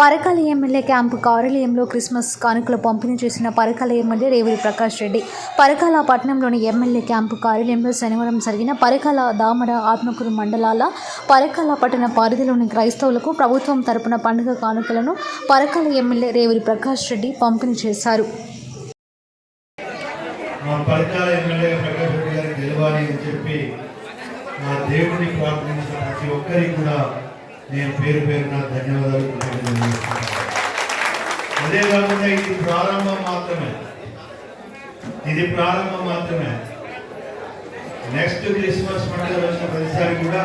Parakala MLA camp కార్యాలయంలో Christmas కానుకలు పంపిణీ చేసిన పరకాల ఎమ్మెల్యే రేవూరి ప్రకాష్ రెడ్డి. పరకాల పట్టణంలోని ఎమ్మెల్యే క్యాంపు కార్యాలయంలో శనివారం జరిగిన పరకాల దామర ఆత్మకూరు మండలాల పరకాల పట్టణ పరిధిలోని క్రైస్తవులకు ప్రభుత్వం తరపున పండుగ కానుకలను పరకాల ఎమ్మెల్యే రేవూరి ప్రకాష్ రెడ్డి పంపిణీ చేశారు. పరకాల ఎమ్మెల్యే ప్రకాష్ రెడ్డి గారికి గెలవాలి అని చెప్పి మా దేవుడిని ప్రార్థించిన ప్రతి ఒక్కరికి కూడా నేను పేరు పేరున ధన్యవాదాలు అదే కాకుండా ఇది ప్రారంభం మాత్రమే. ఇది ప్రారంభం మాత్రమే. నెక్స్ట్ క్రిస్మస్ పండుగ వచ్చిన ప్రతిసారి కూడా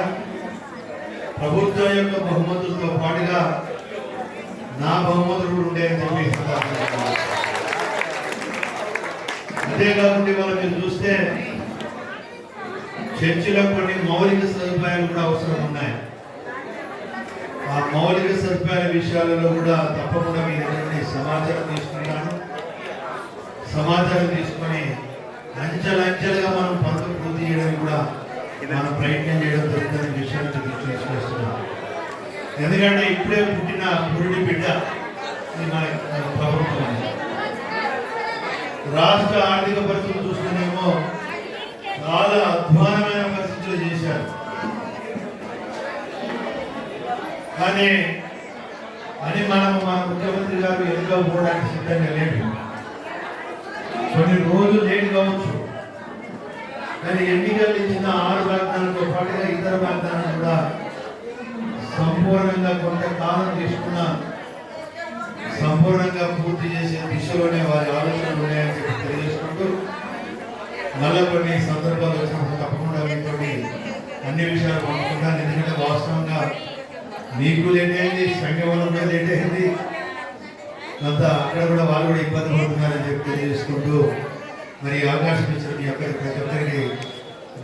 ప్రభుత్వం యొక్క బహుమతులతో పాటుగా నా బహుమతులు కూడా ఉండేయని చెప్పి ఈ అంతేకాకుండా మీరు చూస్తే చర్చిలో కొన్ని మౌలిక సదుపాయాలు కూడా అవసరం ఉన్నాయి. మౌలిక సదుపాయాల విషయాలలో కూడా తప్పకుండా మీ దగ్గర నుండి సమాచారం తీసుకున్నాను సమాచారం తీసుకొని అంచెలంచెలుగా మనం పనులు పూర్తి చేయడానికి కూడా మనం ప్రయత్నం చేయడం జరుగుతున్న విషయాన్ని మీకు ఎందుకంటే ఇప్పుడే పుట్టిన పురుడి బిడ్డ ప్రభుత్వం. రాష్ట్ర ఆర్థిక పరిస్థితులు చూస్తేనేమో చాలా అధ్వానమైన పరిస్థితులు చేశారు కానీ అని మనం మన ముఖ్యమంత్రి గారు ఎన్నిక పోవడానికి సిద్ధంగా లేదు కొన్ని రోజులు లేట్ కావచ్చు. కానీ ఎన్నికలు ఇచ్చిన ఆరు వాగ్దానాలతో పాటుగా ఇతర వాగ్దానాలు కూడా సంపూర్ణంగా కొంతకాలం తీసుకున్న సంపూర్ణంగా పూర్తి చేసే దిశలోనే వారి ఆలోచనలు ఉన్నాయని చెప్పి తెలియజేసుకుంటూ మళ్ళీ కొన్ని సందర్భాలు వచ్చినప్పుడు తప్పకుండా మీతో అన్ని విషయాలు పంపుకుంటాను ఎందుకంటే వాస్తవంగా నీకు లేట్ అయింది సంఘంలో లేట్ అయింది అంత అక్కడ కూడా వాళ్ళు కూడా ఇబ్బంది పడుతున్నారని చెప్పి తెలియజేసుకుంటూ మరి అవకాశం ఇచ్చిన మీ ఒక్కరికి ప్రతి ఒక్కరికి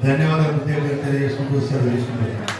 ధన్యవాదాలు తెలియజేసుకుంటూ సెలవు తీసుకుంటున్నాను.